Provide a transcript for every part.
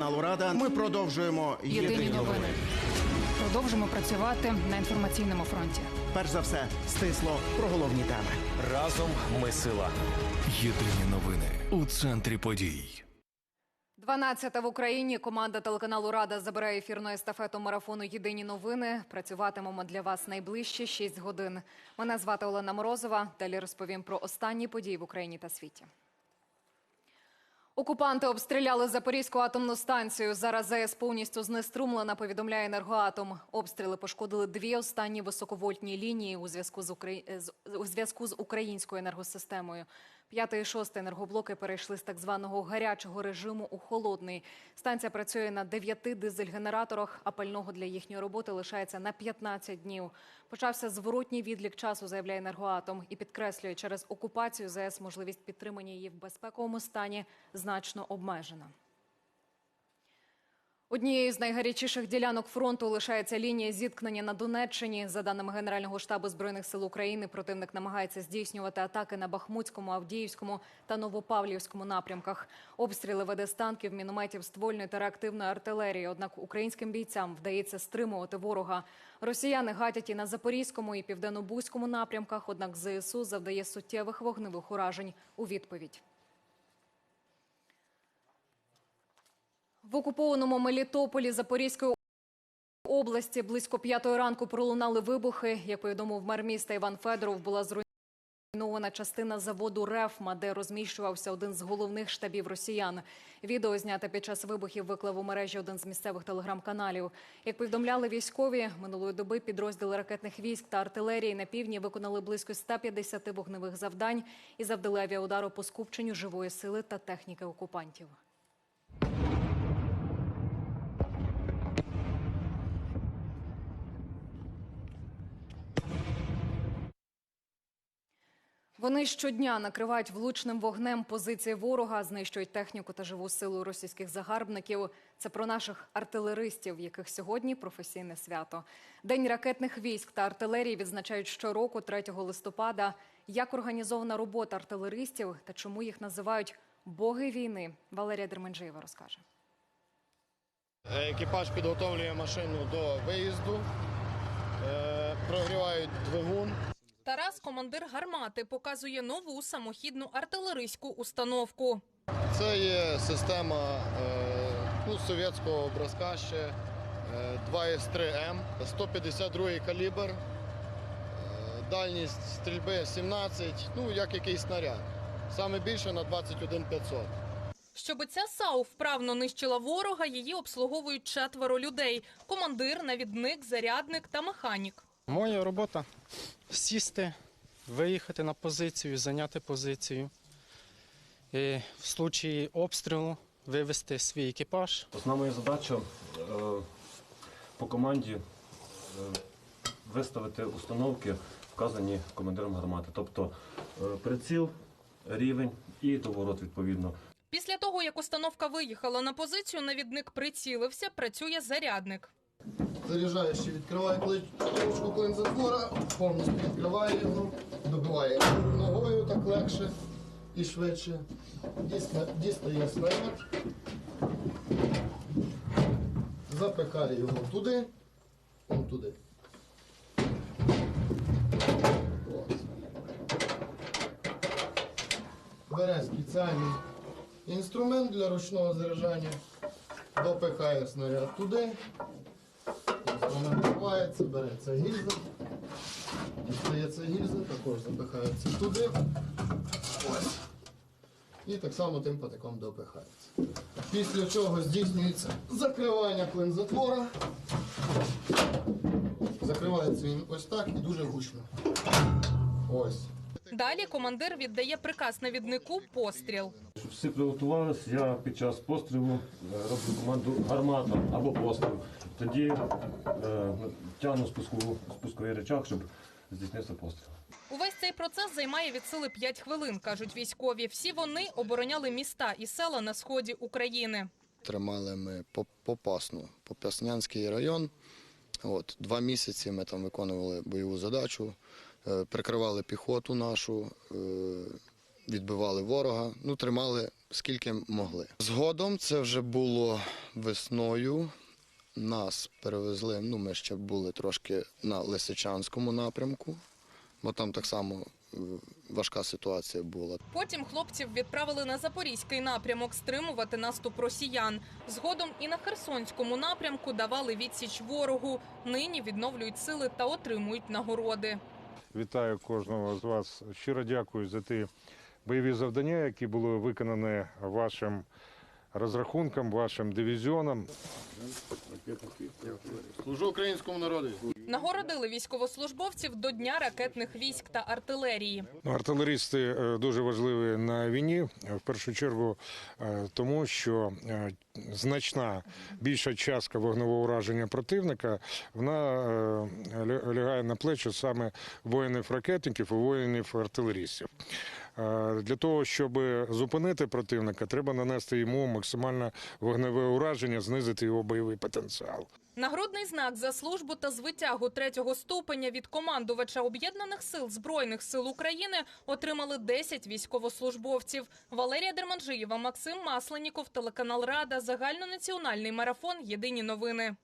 Каналу Рада ми продовжуємо Єдині новини. Продовжимо працювати на інформаційному фронті. Перш за все, стисло про головні теми. Разом ми сила. Єдині новини у центрі подій. 12 в Україні команда телеканалу Рада забирає ефірну естафету марафону Єдині новини. Працюватимемо для вас найближчі 6 годин. Мене звати Олена Морозова. Далі розповім про останні події в Україні та світі. Окупанти обстріляли Запорізьку атомну станцію. Зараз ЗАЕС повністю знеструмлена, повідомляє енергоатом. Обстріли пошкодили дві останні високовольтні лінії у зв'язку з, Украї... у зв'язку з українською енергосистемою. П'ятий і шостий енергоблоки перейшли з так званого гарячого режиму у холодний. Станція працює на дев'яти дизель-генераторах, а пального для їхньої роботи лишається на 15 днів. Почався зворотній відлік часу, заявляє енергоатом, і підкреслює, через окупацію ЗС можливість підтримання її в безпековому стані значно обмежена. Однією з найгарячіших ділянок фронту лишається лінія зіткнення на Донеччині. За даними Генерального штабу збройних сил України, противник намагається здійснювати атаки на Бахмутському, Авдіївському та Новопавлівському напрямках. Обстріли веде з танків, мінометів, ствольної та реактивної артилерії. Однак українським бійцям вдається стримувати ворога. Росіяни гатять і на Запорізькому і південно-бузькому напрямках. Однак ЗСУ завдає суттєвих вогневих уражень у відповідь. В окупованому Мелітополі Запорізької області близько п'ятої ранку пролунали вибухи. Як повідомив мер міста Іван Федоров, була зруйнована частина заводу «Рефма», де розміщувався один з головних штабів росіян. Відео зняте під час вибухів виклав у мережі один з місцевих телеграм-каналів. Як повідомляли військові, минулої доби підрозділи ракетних військ та артилерії на півдні виконали близько 150 вогневих завдань і завдали авіаудару по скупченню живої сили та техніки окупантів. Вони щодня накривають влучним вогнем позиції ворога, знищують техніку та живу силу російських загарбників. Це про наших артилеристів, яких сьогодні професійне свято. День ракетних військ та артилерії відзначають щороку, 3 листопада. Як організована робота артилеристів та чому їх називають боги війни? Валерія Дерменджиєва розкаже. Екіпаж підготовлює машину до виїзду, е, прогрівають двигун. Тарас, командир гармати, показує нову самохідну артилерійську установку. Це є система е, ну, совєтського образка ще е, 2С3М, 152-й калібр, е, дальність стрільби 17, ну як якийсь снаряд. Саме більше на 21 500. Щоби ця САУ вправно нищила ворога, її обслуговують четверо людей: командир, навідник, зарядник та механік. Моя робота сісти, виїхати на позицію, зайняти позицію. І в случаї обстрілу вивести свій екіпаж. Основна моя задача е, по команді е, виставити установки, вказані командиром гармати. Тобто е, приціл, рівень і доворот відповідно. Після того, як установка виїхала на позицію, навідник прицілився, працює зарядник. Заряджаючи відкриває кли- ручку клин затвора, повністю відкриває його, добиває ногою так легше і швидше. Дістає снаряд, запихає його туди, он туди. Бере спеціальний інструмент для ручного заряджання, допихає снаряд туди. Вона вбивається, береться гільза, дістається гільза, також запихається туди. Ось. І так само тим патиком допихається. Після чого здійснюється закривання клинзатвора. Закривається він ось так і дуже гучно. Ось. Далі командир віддає приказ навіднику постріл. Щоб всі приготувалися, я під час пострілу е, роблю команду гармата або постріл. Тоді е, тягну спускову, спусковий речах, щоб здійснився постріл. Увесь цей процес займає від сили 5 хвилин, кажуть військові. Всі вони обороняли міста і села на сході України. Тримали ми Поп- Попасну, Попаснянський район. От, два місяці ми там виконували бойову задачу, прикривали піхоту нашу, е, відбивали ворога, ну тримали скільки могли. Згодом це вже було весною. Нас перевезли. Ну, ми ще були трошки на Лисичанському напрямку, бо там так само е, важка ситуація була. Потім хлопців відправили на запорізький напрямок стримувати наступ росіян. Згодом і на Херсонському напрямку давали відсіч ворогу. Нині відновлюють сили та отримують нагороди. Вітаю кожного з вас. Щиро дякую за ті бойові завдання, які були виконані вашим розрахунком, вашим дивізіоном. Служу українському народу. Нагородили військовослужбовців до Дня ракетних військ та артилерії. Ну, Артилеристи е, дуже важливі на війні, в першу чергу е, тому, що е, значна більша частка вогневого ураження противника вона лягає на плечі саме воїнів-ракетників і воїнів-артилерістів. Е, Для того, щоб зупинити противника, треба нанести йому максимальне вогневе ураження, знизити його бойовий потенціал. Нагрудний знак за службу та звитягу третього ступеня від командувача об'єднаних сил збройних сил України отримали 10 військовослужбовців. Валерія Дерманжиєва, Максим Масленіков, телеканал Рада, загальнонаціональний марафон. Єдині новини.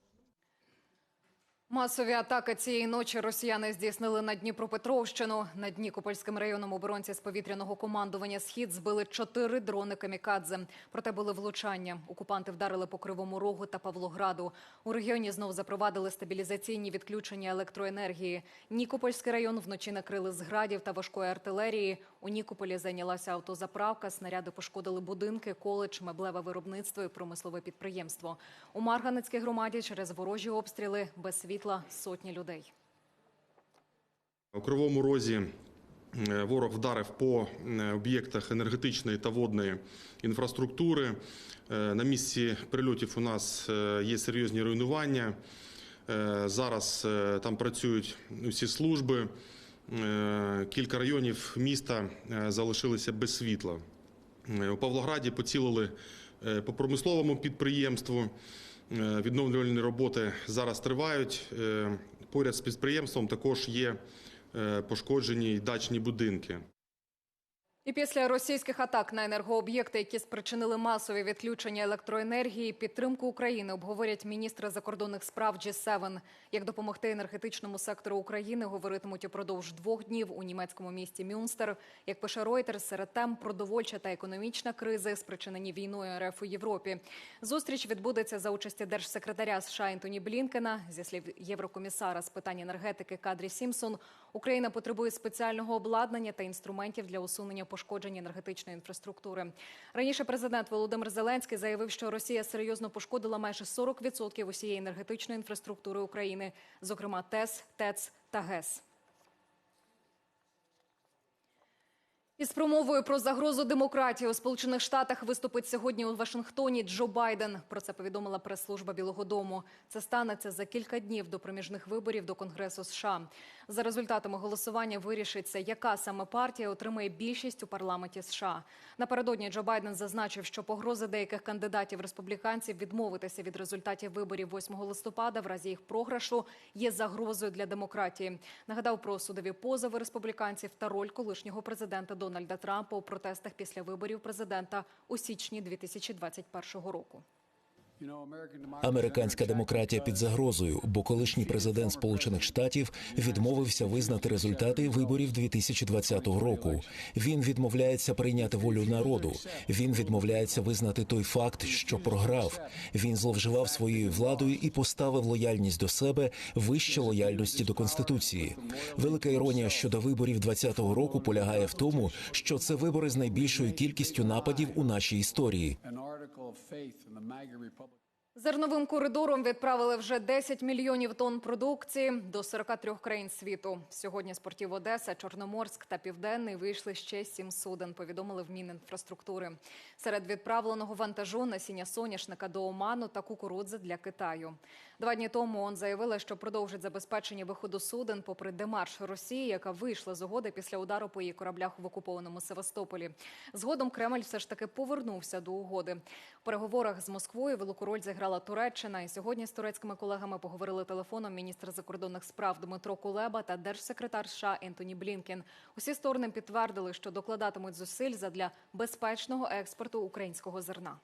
Масові атаки цієї ночі росіяни здійснили на Дніпропетровщину. Над Нікопольським районом оборонці з повітряного командування «Схід» збили чотири дрони «Камікадзе». Проте були влучання. Окупанти вдарили по Кривому Рогу та Павлограду. У регіоні знов запровадили стабілізаційні відключення електроенергії. Нікопольський район вночі накрили з градів та важкої артилерії. У Нікополі зайнялася автозаправка. Снаряди пошкодили будинки, коледж, меблеве виробництво і промислове підприємство. У Марганецькій громаді через ворожі обстріли без світла сотні людей. У Кривому Розі ворог вдарив по об'єктах енергетичної та водної інфраструктури. Е, На місці прильотів у нас е, є серйозні руйнування. Е, Зараз там працюють усі служби. Е, Кілька районів міста е, залишилися без світла. Е, У Павлограді поцілили по промисловому підприємству. Відновлювальні роботи зараз тривають. Поряд з підприємством також є пошкоджені дачні будинки. І після російських атак на енергооб'єкти, які спричинили масові відключення електроенергії, підтримку України обговорять міністри закордонних справ G7. Як допомогти енергетичному сектору України, говоритимуть упродовж двох днів у німецькому місті Мюнстер. Як пише Reuters, серед тем продовольча та економічна кризи, спричинені війною РФ у Європі. Зустріч відбудеться за участі держсекретаря США Ентоні Блінкена. Зі слів єврокомісара з питань енергетики Кадрі Сімсон, Україна потребує спеціального обладнання та інструментів для усунення пошкоджень енергетичної інфраструктури. Раніше президент Володимир Зеленський заявив, що Росія серйозно пошкодила майже 40% усієї енергетичної інфраструктури України, зокрема ТЕС, ТЕЦ та ГЕС. Із промовою про загрозу демократії у Сполучених Штатах виступить сьогодні у Вашингтоні Джо Байден. Про це повідомила прес-служба Білого Дому. Це станеться за кілька днів до проміжних виборів до Конгресу США. За результатами голосування вирішиться, яка саме партія отримає більшість у парламенті США. Напередодні Джо Байден зазначив, що погрози деяких кандидатів республіканців відмовитися від результатів виборів 8 листопада в разі їх програшу є загрозою для демократії. Нагадав про судові позови республіканців та роль колишнього президента Дональда Трампа у протестах після виборів президента у січні 2021 року. Американська демократія під загрозою, бо колишній президент Сполучених Штатів відмовився визнати результати виборів 2020 року. Він відмовляється прийняти волю народу. Він відмовляється визнати той факт, що програв. Він зловживав своєю владою і поставив лояльність до себе вище лояльності до конституції. Велика іронія щодо виборів 2020 року полягає в тому, що це вибори з найбільшою кількістю нападів у нашій історії. Зерновим коридором відправили вже 10 мільйонів тонн продукції до 43 країн світу. Сьогодні з портів Одеса, Чорноморськ та Південний вийшли ще сім суден, повідомили в Мінінфраструктури. Серед відправленого вантажу насіння соняшника до Оману та кукурудзи для Китаю. Два дні тому ООН заявила, що продовжить забезпечення виходу суден попри демарш Росії, яка вийшла з угоди після удару по її кораблях в окупованому Севастополі. Згодом Кремль все ж таки повернувся до угоди. У переговорах з Москвою велику роль зіграла чекала Туреччина. І сьогодні з турецькими колегами поговорили телефоном міністр закордонних справ Дмитро Кулеба та держсекретар США Ентоні Блінкен. Усі сторони підтвердили, що докладатимуть зусиль задля безпечного експорту українського зерна.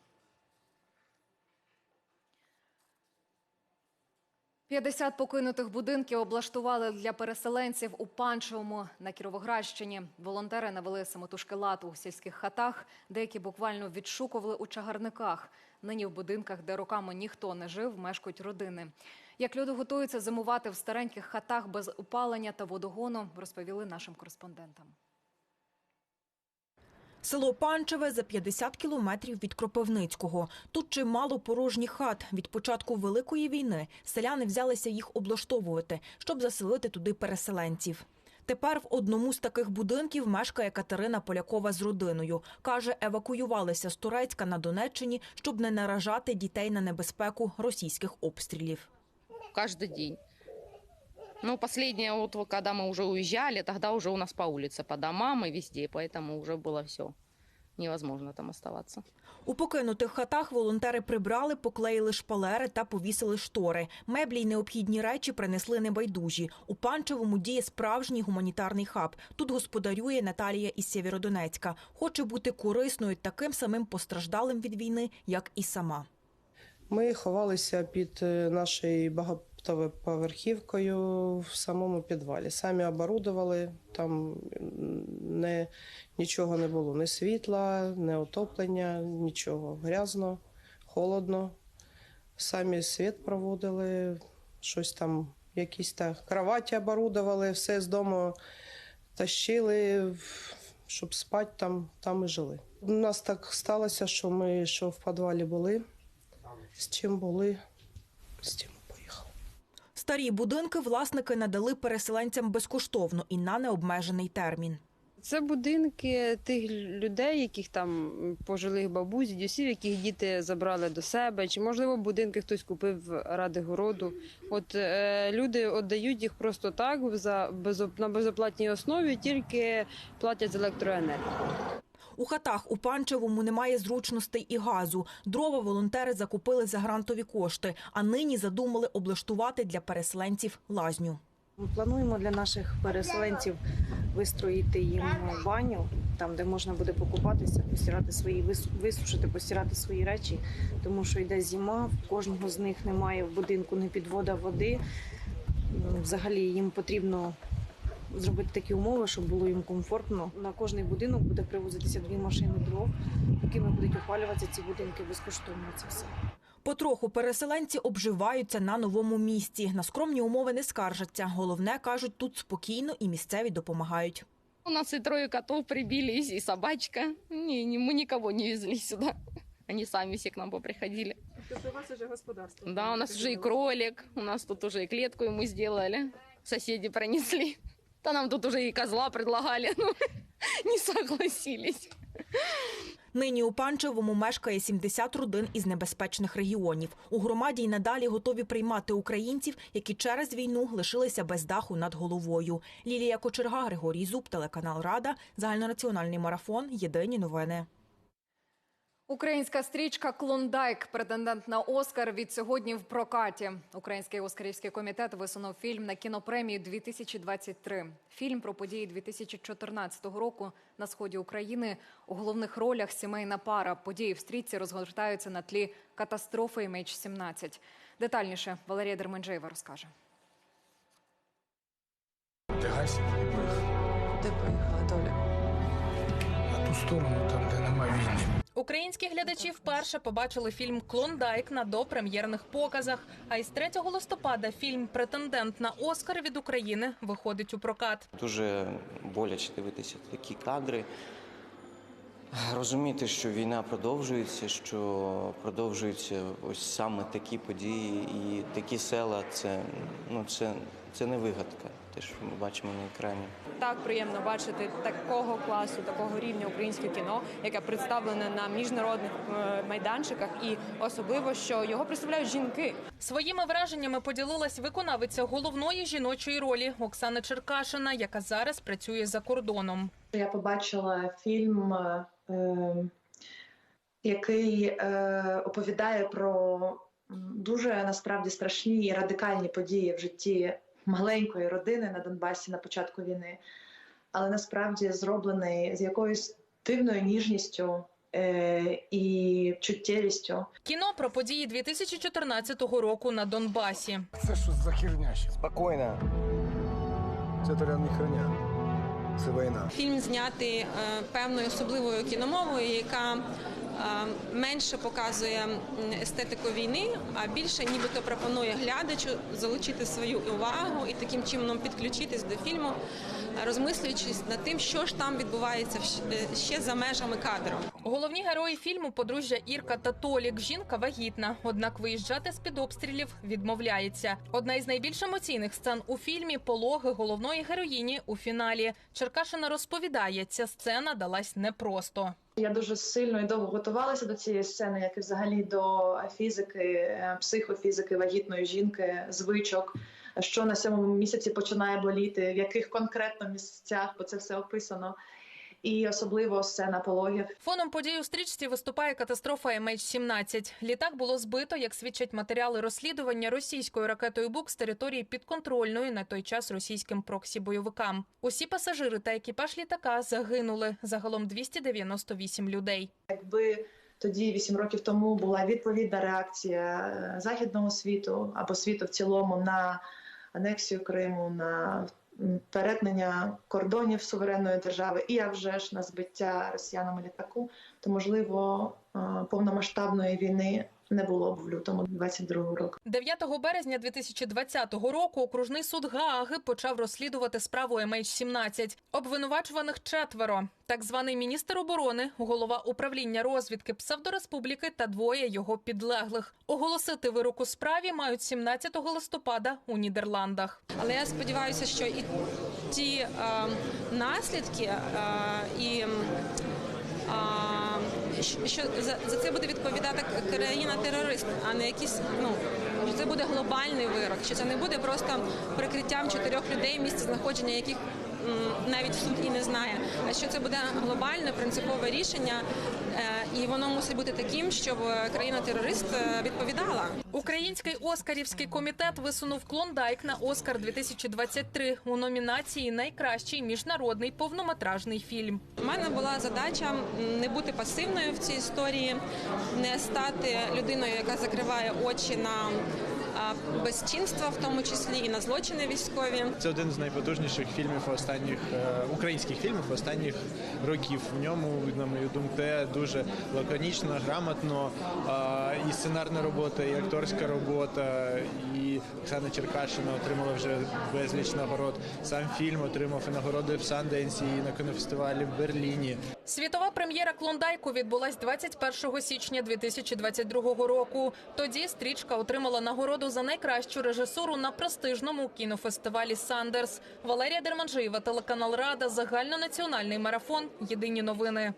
50 покинутих будинків облаштували для переселенців у Панчевому на Кіровоградщині. Волонтери навели самотужки лад у сільських хатах, деякі буквально відшукували у чагарниках. Нині в будинках, де роками ніхто не жив, мешкають родини. Як люди готуються зимувати в стареньких хатах без опалення та водогону, розповіли нашим кореспондентам. Село Панчеве за 50 кілометрів від Кропивницького. Тут чимало порожніх хат. Від початку Великої війни селяни взялися їх облаштовувати, щоб заселити туди переселенців. Тепер в одному з таких будинків мешкає Катерина Полякова з родиною. Каже, евакуювалися з Турецька на Донеччині, щоб не наражати дітей на небезпеку російських обстрілів. каждый день. Ну, последнее, вот вот когда мы уже уезжали, тогда уже у нас по улице, по домам и везде, поэтому уже было все. Невозможно там оставаться. У покинутих хатах волонтери прибрали, поклеїли шпалери та повісили штори. Меблі й необхідні речі принесли небайдужі. У Панчевому діє справжній гуманітарний хаб. Тут господарює Наталія із Сєвєродонецька. Хоче бути корисною таким самим постраждалим від війни, як і сама. Ми ховалися під е, нашою багатоповерхівкою в самому підвалі. Самі оборудували, там не, нічого не було, ні світла, ні отоплення, нічого. Грязно, холодно. Самі світ проводили, щось там, якісь та кроваті оборудували, все з дому тащили, щоб спати там, там і жили. У нас так сталося, що ми що в підвалі були. З чим були, з тим. Старі будинки власники надали переселенцям безкоштовно і на необмежений термін. Це будинки тих людей, яких там пожилих бабусь, дідусів, яких діти забрали до себе, чи можливо будинки хтось купив ради городу. От е, люди віддають їх просто так за безоп- на безоплатній основі, тільки платять за електроенергію. У хатах у Панчевому немає зручностей і газу. Дрова волонтери закупили за грантові кошти, а нині задумали облаштувати для переселенців лазню. Ми плануємо для наших переселенців вистроїти їм баню, там де можна буде покупатися, постирати свої вис- висушити, постирати свої речі, тому що йде зима, в кожного з них немає в будинку ні підвода води. Взагалі їм потрібно зробити такі умови, щоб було їм комфортно. На кожний будинок буде привозитися дві машини дров, якими будуть опалюватися ці будинки безкоштовно. Це все. Потроху переселенці обживаються на новому місці. На скромні умови не скаржаться. Головне кажуть, тут спокійно і місцеві допомагають. У нас и трое котов прибились, и собачка. Не, не, мы никого не везли сюда. Они сами все к нам поприходили. Тобто у вас вже господарство? Да, у нас уже и кролик, у нас тут уже и клетку ему сделали. Соседи пронесли. Да нам тут уже и козла предлагали, но не согласились. Нині у Панчевому мешкає 70 родин із небезпечних регіонів. У громаді й надалі готові приймати українців, які через війну лишилися без даху над головою. Лілія Кочерга, Григорій Зуб, телеканал Рада, загальнонаціональний марафон. Єдині новини. Українська стрічка Клондайк, претендент на Оскар від сьогодні в прокаті. Український оскарівський комітет висунув фільм на кінопремію 2023. Фільм про події 2014 року на сході України. У головних ролях сімейна пара. Події в стрічці розгортаються на тлі катастрофи MH17. Детальніше Валерія Дерменджеєва розкаже. Ти гась? Де поїхала? На ту сторону, там, де нема війни. Українські глядачі вперше побачили фільм Клондайк на допрем'єрних показах. А із 3 листопада фільм Претендент на Оскар від України виходить у прокат. Дуже боляче дивитися такі кадри. Розуміти, що війна продовжується, що продовжуються ось саме такі події і такі села. Це ну це, це не вигадка, те, що ми бачимо на екрані. Так приємно бачити такого класу, такого рівня українське кіно, яке представлене на міжнародних е, майданчиках, і особливо, що його представляють жінки. Своїми враженнями поділилась виконавиця головної жіночої ролі Оксана Черкашина, яка зараз працює за кордоном. Я побачила фільм, е, який е, оповідає про дуже насправді страшні і радикальні події в житті маленької родини на Донбасі на початку війни, але насправді зроблений з якоюсь дивною ніжністю е, і чуттєвістю. Кіно про події 2014 року на Донбасі. Це що за херня ще? Спокойно. Це то не херня. Це війна. Фільм знятий е, певною особливою кіномовою, яка менше показує естетику війни, а більше нібито пропонує глядачу залучити свою увагу і таким чином підключитись до фільму, е, розмислюючись над тим, що ж там відбувається е, ще за межами кадру. Головні герої фільму подружжя Ірка та Толік. Жінка вагітна, однак виїжджати з під обстрілів відмовляється. Одна із найбільш емоційних сцен у фільмі пологи головної героїні у фіналі. Черкашина розповідає, ця сцена далась непросто. Я дуже сильно і довго готувалася до цієї сцени, як і взагалі до фізики, е, психофізики вагітної жінки, звичок, що на сьомому місяці починає боліти, в яких конкретно місцях, бо це все описано. І особливо сцена пологів. Фоном подій у стрічці виступає катастрофа MH17. Літак було збито, як свідчать матеріали розслідування російською ракетою БУК з території підконтрольної на той час російським проксі-бойовикам. Усі пасажири та екіпаж літака загинули. Загалом 298 людей. Якби тоді, вісім років тому, була відповідна реакція е, західного світу або світу в цілому на анексію Криму, на перетнення кордонів суверенної держави, і а вже ж на збиття росіянами літаку, то можливо е, повномасштабної війни не було б в лютому 22 року. 9 березня 2020 року окружний суд Гааги почав розслідувати справу MH17. Обвинувачуваних четверо. Так званий міністр оборони, голова управління розвідки псевдореспубліки та двоє його підлеглих. Оголосити вирок у справі мають 17 листопада у Нідерландах. Але я сподіваюся, що і ті е, наслідки е, і щ- що за, за це буде відповідати країна-терорист, а не якісь ну це буде глобальний вирок, що це не буде просто прикриттям чотирьох людей, місце знаходження яких навіть суд і не знає. А що це буде глобальне принципове рішення, і воно мусить бути таким, щоб країна-терорист е, відповідала. Український оскарівський комітет висунув клондайк на Оскар 2023 у номінації Найкращий міжнародний повнометражний фільм. У мене була задача не бути пасивною в цій історії, не стати людиною, яка закриває очі на безчинства, в тому числі і на злочини військові. Це один з найпотужніших фільмів останніх е, українських фільмів останніх років. В ньому, на мою думку, дуже лаконічно, грамотно. І сценарна робота, і акторська робота, і Оксана Черкашина отримала вже безліч нагород. Сам фільм отримав і нагороди в Санденсі, і на кінофестивалі в Берліні. Світова прем'єра клондайку відбулась 21 січня 2022 року. Тоді стрічка отримала нагороду за найкращу режисуру на престижному кінофестивалі Сандерс. Валерія Дерманжиєва, телеканал Рада, загальнонаціональний марафон. Єдині новини.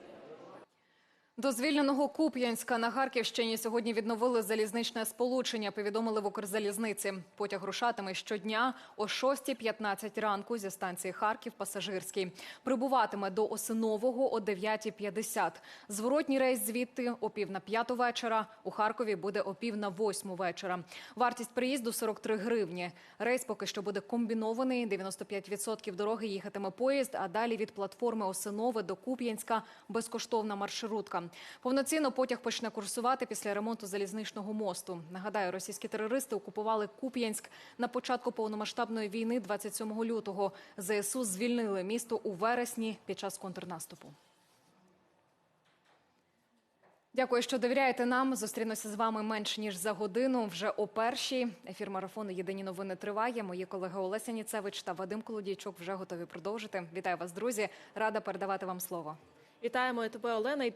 До звільненого Куп'янська на Харківщині сьогодні відновили залізничне сполучення. Повідомили в Укрзалізниці. Потяг рушатиме щодня о 6.15 ранку зі станції Харків Пасажирський. Прибуватиме до Осинового о 9.50. Зворотній рейс звідти о пів на п'яту вечора. У Харкові буде о пів на восьму вечора. Вартість приїзду 43 гривні. Рейс поки що буде комбінований. 95% дороги їхатиме поїзд, а далі від платформи Осинове до Куп'янська безкоштовна маршрутка. Повноцінно потяг почне курсувати після ремонту залізничного мосту. Нагадаю, російські терористи окупували Куп'янськ на початку повномасштабної війни 27 лютого. ЗСУ звільнили місто у вересні під час контрнаступу. Дякую, що довіряєте нам. Зустрінуся з вами менш ніж за годину. Вже о першій. Ефір марафону Єдині новини триває. Мої колеги Олеся Ніцевич та Вадим Колодійчук вже готові продовжити. Вітаю вас, друзі. Рада передавати вам слово. Вітаємо тебе, Олена.